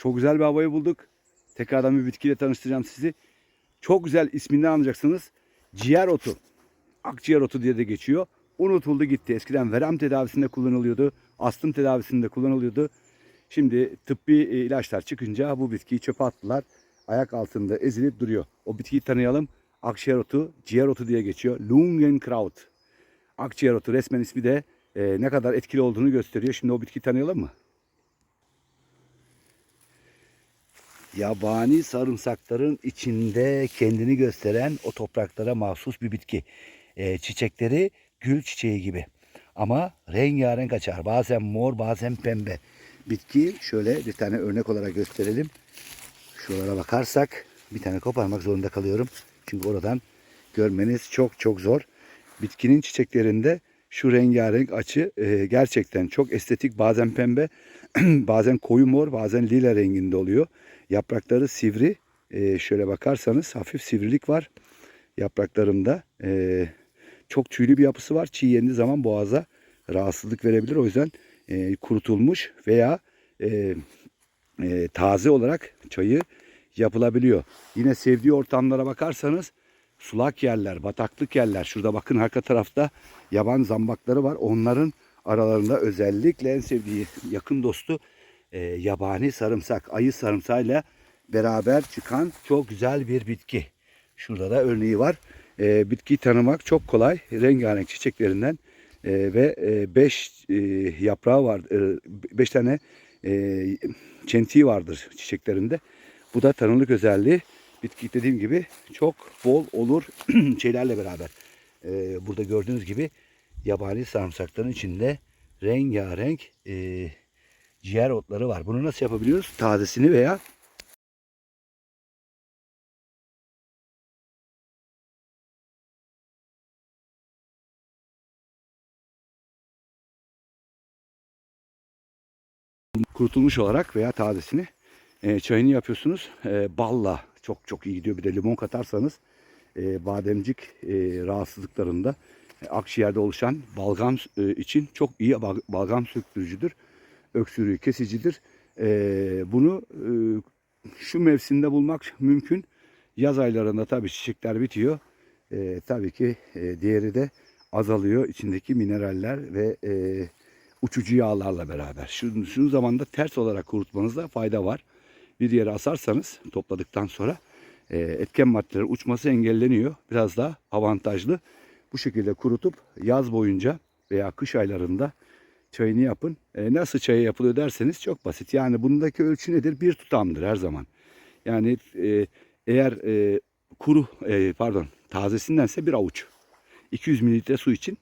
Çok güzel bir havayı bulduk. Tekrardan bir bitkiyle tanıştıracağım sizi. Çok güzel isminden anlayacaksınız. Ciğer otu. Akciğer otu diye de geçiyor. Unutuldu gitti. Eskiden verem tedavisinde kullanılıyordu. Astım tedavisinde kullanılıyordu. Şimdi tıbbi e, ilaçlar çıkınca bu bitkiyi çöpe attılar. Ayak altında ezilip duruyor. O bitkiyi tanıyalım. Akciğer otu, ciğer otu diye geçiyor. Lungenkraut. Akciğer otu resmen ismi de e, ne kadar etkili olduğunu gösteriyor. Şimdi o bitkiyi tanıyalım mı? Yabani sarımsakların içinde kendini gösteren o topraklara mahsus bir bitki. E, çiçekleri gül çiçeği gibi. Ama rengarenk açar. Bazen mor bazen pembe. Bitki şöyle bir tane örnek olarak gösterelim. Şuralara bakarsak bir tane koparmak zorunda kalıyorum. Çünkü oradan görmeniz çok çok zor. Bitkinin çiçeklerinde şu rengarenk açı e, gerçekten çok estetik. Bazen pembe, bazen koyu mor, bazen lila renginde oluyor. Yaprakları sivri. E, şöyle bakarsanız hafif sivrilik var yapraklarında. E, çok tüylü bir yapısı var. Çiğ yendiği zaman boğaza rahatsızlık verebilir. O yüzden e, kurutulmuş veya e, e, taze olarak çayı yapılabiliyor. Yine sevdiği ortamlara bakarsanız sulak yerler, bataklık yerler. Şurada bakın arka tarafta yaban zambakları var. Onların aralarında özellikle en sevdiği yakın dostu e, yabani sarımsak, ayı sarımsağıyla beraber çıkan çok güzel bir bitki. Şurada da örneği var. E, bitkiyi tanımak çok kolay. Rengarenk çiçeklerinden e, ve 5 e, yaprağı var. 5 tane e, çentiği vardır çiçeklerinde. Bu da tanımlık özelliği. Bitki dediğim gibi çok bol olur şeylerle beraber. E, burada gördüğünüz gibi yabani sarımsakların içinde rengarenk e, ciğer otları var. Bunu nasıl yapabiliyoruz? Tazesini veya kurutulmuş olarak veya tazesini e, çayını yapıyorsunuz. E, balla çok çok iyi gidiyor. Bir de limon katarsanız e, bademcik e, rahatsızlıklarında e, akciğerde oluşan balgam e, için çok iyi bal- balgam söktürücüdür. Öksürüğü kesicidir. E, bunu e, şu mevsimde bulmak mümkün. Yaz aylarında tabii çiçekler bitiyor. E, tabii ki e, diğeri de azalıyor. içindeki mineraller ve e, uçucu yağlarla beraber. Şu, şu zamanda ters olarak kurutmanızda fayda var. Bir yere asarsanız topladıktan sonra e, etken maddelerin uçması engelleniyor. Biraz daha avantajlı. Bu şekilde kurutup yaz boyunca veya kış aylarında çayını yapın. E, nasıl çayı yapılıyor derseniz çok basit. Yani bundaki ölçü nedir? Bir tutamdır her zaman. Yani e, eğer e, kuru e, pardon tazesindense bir avuç. 200 mililitre su için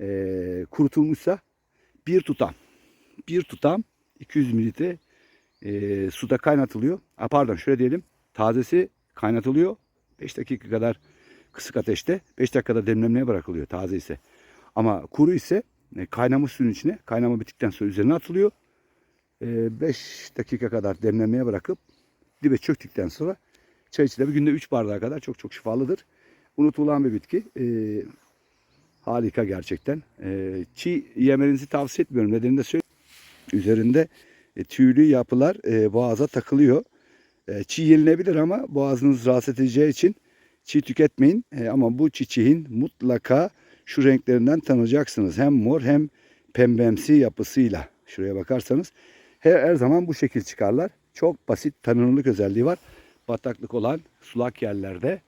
e, kurutulmuşsa bir tutam. Bir tutam 200 mililitre e, suda kaynatılıyor. Ha, pardon şöyle diyelim. Tazesi kaynatılıyor. 5 dakika kadar kısık ateşte 5 dakikada demlenmeye bırakılıyor taze ise. Ama kuru ise e, kaynamış suyun içine kaynama bittikten sonra üzerine atılıyor. 5 dakika kadar demlenmeye bırakıp dibe çöktükten sonra çay içilir. Günde 3 bardağa kadar çok çok şifalıdır. Unutulan bir bitki. E, harika gerçekten. E, çiğ yemenizi tavsiye etmiyorum. Nedenini de söyleyeyim. Üzerinde e, tüylü yapılar e, boğaza takılıyor. E, çiğ yenilebilir ama boğazınız rahatsız edeceği için çiğ tüketmeyin. E, ama bu çiçeğin mutlaka şu renklerinden tanıyacaksınız. Hem mor hem pembemsi yapısıyla. Şuraya bakarsanız her, her zaman bu şekil çıkarlar. Çok basit tanınırlık özelliği var. Bataklık olan sulak yerlerde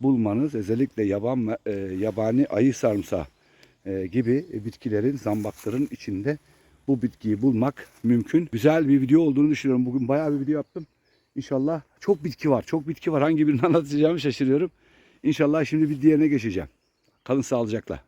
bulmanız özellikle yaban e, yabani ayı sarımsağı e, gibi bitkilerin zambakların içinde bu bitkiyi bulmak mümkün. Güzel bir video olduğunu düşünüyorum. Bugün bayağı bir video yaptım. İnşallah çok bitki var. Çok bitki var. Hangi birini anlatacağımı şaşırıyorum. İnşallah şimdi bir diğerine geçeceğim. Kalın sağlıcakla.